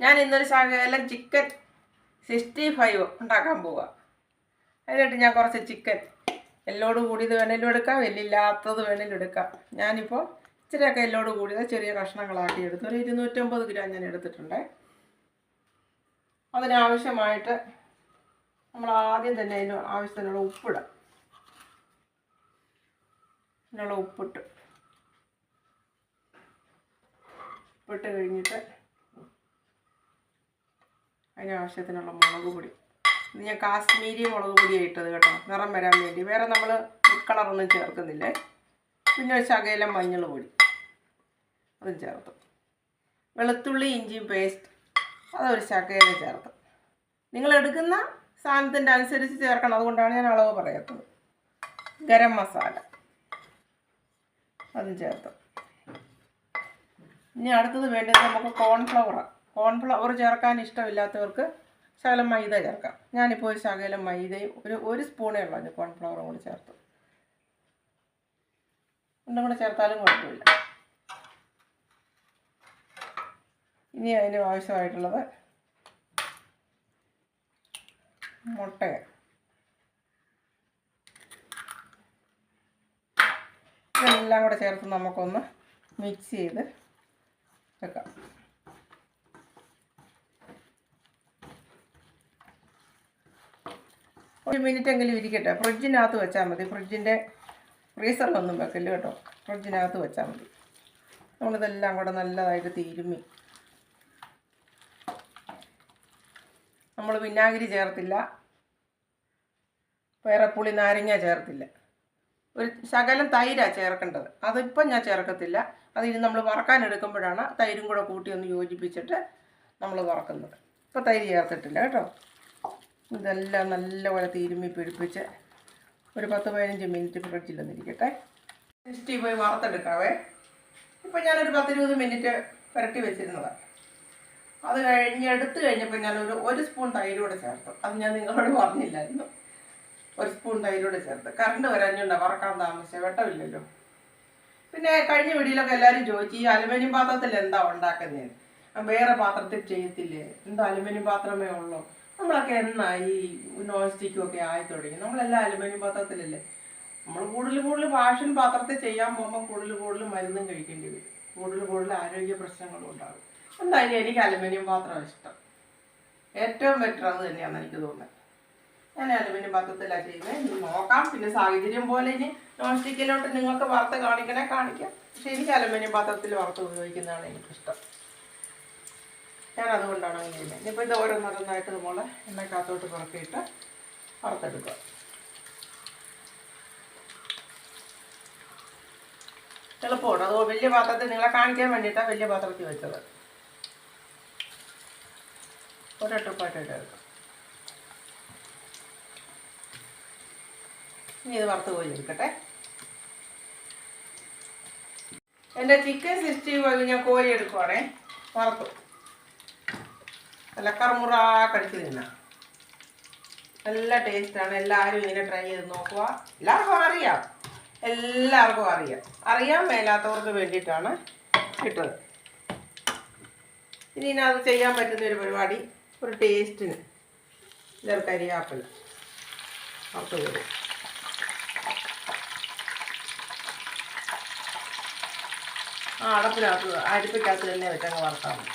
ഞാൻ ഇന്നൊരു ശകലം ചിക്കൻ സിക്സ്റ്റി ഫൈവ് ഉണ്ടാക്കാൻ പോവുക അതിനായിട്ട് ഞാൻ കുറച്ച് ചിക്കൻ എല്ലോട് കൂടിയത് വേണേലും എടുക്കാം എല്ലില്ലാത്തത് വേണേലും എടുക്കാം. ഞാനിപ്പോൾ ഇച്ചിരിയൊക്കെ എല്ലോട് കൂടിയത് ചെറിയ കഷ്ണങ്ങളാക്കി എടുത്തു. ഒരു ഇരുന്നൂറ്റമ്പത് ഗ്രാം ഞാൻ എടുത്തിട്ടുണ്ട്. അതിനാവശ്യമായിട്ട് നമ്മൾ ആദ്യം തന്നെ അതിന് ആവശ്യത്തിനുള്ള ഉപ്പിടാം. അതിനുള്ള ഉപ്പിട്ട്. ഉപ്പിട്ട് കഴിഞ്ഞിട്ട് അതിനാവശ്യത്തിനുള്ള മുളക് പൊടി. ഇത് ഞാൻ കാശ്മീരി മുളക് പൊടിയാണ് ഇട്ടത് കേട്ടോ. നിറം വരാൻ വേണ്ടി. വേറെ നമ്മൾ കളറൊന്നും ചേർക്കുന്നില്ലേ? പിന്നെ ശകലം മഞ്ഞൾ പൊടി. അതും ചേർത്തു. വെളുത്തുള്ളി ഇഞ്ചിയും പേസ്റ്റ് അതൊരു ശകലം ചേർത്ത്. നിങ്ങൾ എടുക്കുന്ന സാധനത്തിന്റെ അനുസരിച്ച് ചേർക്കണം. അതുകൊണ്ടാണ് ഞാൻ അളവ് പറയാത്തത്. ഗരം മസാല. അതും ചേർത്ത്. ഇനി അടുത്തത് വേണ്ടത് നമുക്ക് കോൺഫ്ലവറാണ് കോൺഫ്ലവർ ചേർക്കാൻ ഇഷ്ടമില്ലാത്തവർക്ക് ശകലം മൈദ ചേർക്കാം. ഞാനിപ്പോൾ ശകലം മൈദയും ഒരു ഒരു സ്പൂണേ ഉള്ളൂ അതിന് കോൺഫ്ലവറും കൂടി ചേർത്തു. രണ്ടും കൂടെ ചേർത്താലും കുഴപ്പമില്ല. ഇനി അതിന് ആവശ്യമായിട്ടുള്ളത് മുട്ട ഇതെല്ലാം കൂടെ ചേർത്ത് നമുക്കൊന്ന് മിക്സ് ചെയ്ത് വെക്കാം. ഒരു മിനിറ്റ് എങ്കിലും ഇരിക്കട്ടെ. ഫ്രിഡ്ജിനകത്ത് വെച്ചാൽ മതി. ഫ്രിഡ്ജിന്റെ ഫ്രീസറിലൊന്നും വെക്കില്ല കേട്ടോ. ഫ്രിഡ്ജിനകത്ത് വെച്ചാൽ മതി. നമ്മളിതെല്ലാം കൂടെ നല്ലതായിട്ട് തീരുമ്മി. നമ്മൾ വിനാഗിരി ചേർത്തില്ല. വേറെ പുളി നാരങ്ങ ചേർത്തില്ല. ഒരു ശകലം തൈരാണ് ചേർക്കേണ്ടത്. അതിപ്പം ഞാൻ ചേർക്കത്തില്ല. അത് ഇനി നമ്മൾ വറക്കാൻ എടുക്കുമ്പോഴാണ് തൈരും കൂടെ കൂട്ടി ഒന്ന് യോജിപ്പിച്ചിട്ട് നമ്മൾ വറക്കുന്നത്. ഇപ്പോൾ തൈര് ചേർത്തിട്ടില്ല കേട്ടോ. ഇതെല്ലാം നല്ലപോലെ തിരുമ്മി പിടിപ്പിച്ച് ഒരു പത്ത് പതിനഞ്ച് മിനിറ്റ് ഫ്രിഡ്ജിലൊന്നിരിക്കട്ടെ നെക്സ്റ്റ് പോയി വറുത്തെടുക്കാവേ. ഇപ്പം ഞാനൊരു പത്തിരുപത് മിനിറ്റ് പുരട്ടി വെച്ചിരുന്നത്. അത് കഴിഞ്ഞ് എടുത്ത് കഴിഞ്ഞപ്പോൾ ഞാനൊരു ഒരു സ്പൂൺ തൈരൂടെ ചേർത്തു. അത് ഞാൻ നിങ്ങളോട് പറഞ്ഞില്ലായിരുന്നു. ഒരു സ്പൂൺ തൈരൂടെ ചേർത്ത്. കറണ്ട് വരാഞ്ഞുണ്ടോ വറക്കാൻ താമസിച്ച വെട്ടമില്ലല്ലോ. പിന്നെ കഴിഞ്ഞ വീഡിയോയിലൊക്കെ എല്ലാവരും ചോദിച്ചു ഈ അലുമിനിയം പാത്രത്തിൽ എന്താ ഉണ്ടാക്കുന്നത് വേറെ പാത്രത്തിൽ ചെയ്യത്തില്ലേ? എന്താ അലുമിനിയം പാത്രമേ ഉള്ളൂ. നമ്മളൊക്കെ എന്നാ ഈ നോൺ സ്റ്റിക്കും ഒക്കെ ആയി തുടങ്ങി. നമ്മളെല്ലാം അലുമിനിയം പാത്രത്തിലല്ലേ? നമ്മൾ കൂടുതൽ കൂടുതൽ വാഷൻ പാത്രത്തിൽ ചെയ്യാൻ പോകുമ്പോൾ കൂടുതൽ കൂടുതൽ മരുന്നും കഴിക്കേണ്ടി വരും. കൂടുതൽ കൂടുതൽ ആരോഗ്യ പ്രശ്നങ്ങളും ഉണ്ടാകും. എന്തായാലും എനിക്ക് അലുമിനിയം പാത്രം ഇഷ്ടം. ഏറ്റവും ബെറ്റർ അത് തന്നെയാണ് എനിക്ക് തോന്നുന്നത്. ഞാൻ അലുമിനിയം പാത്രത്തിലാണ് ചെയ്യുന്നത്. നോക്കാം. പിന്നെ സാഹചര്യം പോലെ ഇനി നോൺ സ്റ്റിക്കിലോട്ട് നിങ്ങൾക്ക് വറുത്ത് കാണിക്കണേ കാണിക്കാം. പക്ഷെ എനിക്ക് അലുമിനിയം പാത്രത്തിൽ വറുത്ത് ഉപയോഗിക്കുന്നതാണ് എനിക്കിഷ്ടം. ഞാൻ അതുകൊണ്ടാണ് അങ്ങനെ ചെയ്യുന്നത് ഇനിയിപ്പോൾ ഇത് ഓരോന്നോരോന്നായിട്ട് നമ്മൾ എണ്ണക്കകത്തോട്ട് പുറത്തിയിട്ട് വറുത്തെടുക്കുക. എളുപ്പമാണ്. അത് വലിയ പാത്രത്തിൽ നിങ്ങളെ കാണിക്കാൻ വേണ്ടിയിട്ടാണ് വലിയ പാത്രത്തിൽ വെച്ചത്. ഒരൊട്ടപ്പായിട്ട് എടുക്കാം. ഇനി ഇത് വറുത്ത് പോയി എടുക്കട്ടെ. എന്റെ ചിക്കൻ സിക്സ്റ്റി ഫൈവ് ഞാൻ കോരി എടുക്കുവാണേ. വറുത്തു. നല്ല കറുമുറ കടിച്ച് തിന്നാം. നല്ല ടേസ്റ്റാണ് എല്ലാവരും ഇങ്ങനെ ട്രൈ ചെയ്ത് നോക്കുക. എല്ലാവർക്കും അറിയാം. എല്ലാവർക്കും അറിയാം. അറിയാൻ മേലാത്തവർക്ക് വേണ്ടിയിട്ടാണ് കിട്ടുന്നത് ഇനി അത് ചെയ്യാൻ പറ്റുന്ന ഒരു പരിപാടി ഒരു ടേസ്റ്റിന് ഇതൊരു കരിയാപ്പില്ല വറുത്ത് വരും ആ അടപ്പിനകത്ത് അരിപ്പിക്കകത്ത് തന്നെ വെച്ചങ്ങ് വറുത്താൽ മതി.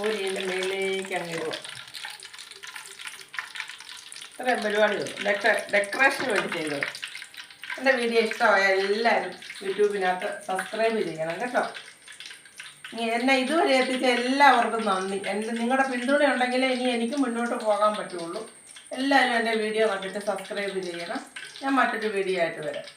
കോരിയുടെ മേലേക്ക് അങ്ങ് ഇടുക. ഇത്രയും പരിപാടികൾ. ഡെക്ക ഡെക്കറേഷന് വേണ്ടി ചെയ്തത്. എന്റെ വീഡിയോ ഇഷ്ടമായ എല്ലാവരും യൂട്യൂബിനകത്ത് സബ്സ്ക്രൈബ് ചെയ്യണം കേട്ടോ. ഇനി എന്നെ ഇതുവരെ എത്തിച്ച എല്ലാവർക്കും നന്ദി. എന്റെ നിങ്ങളുടെ പിന്തുണ ഉണ്ടെങ്കിലേ ഇനി എനിക്ക് മുന്നോട്ട് പോകാൻ പറ്റുള്ളൂ. എല്ലാവരും എന്റെ വീഡിയോ കണ്ടിട്ട് സബ്സ്ക്രൈബ് ചെയ്യണം. ഞാൻ മറ്റൊരു വീഡിയോ ആയിട്ട് വരാം.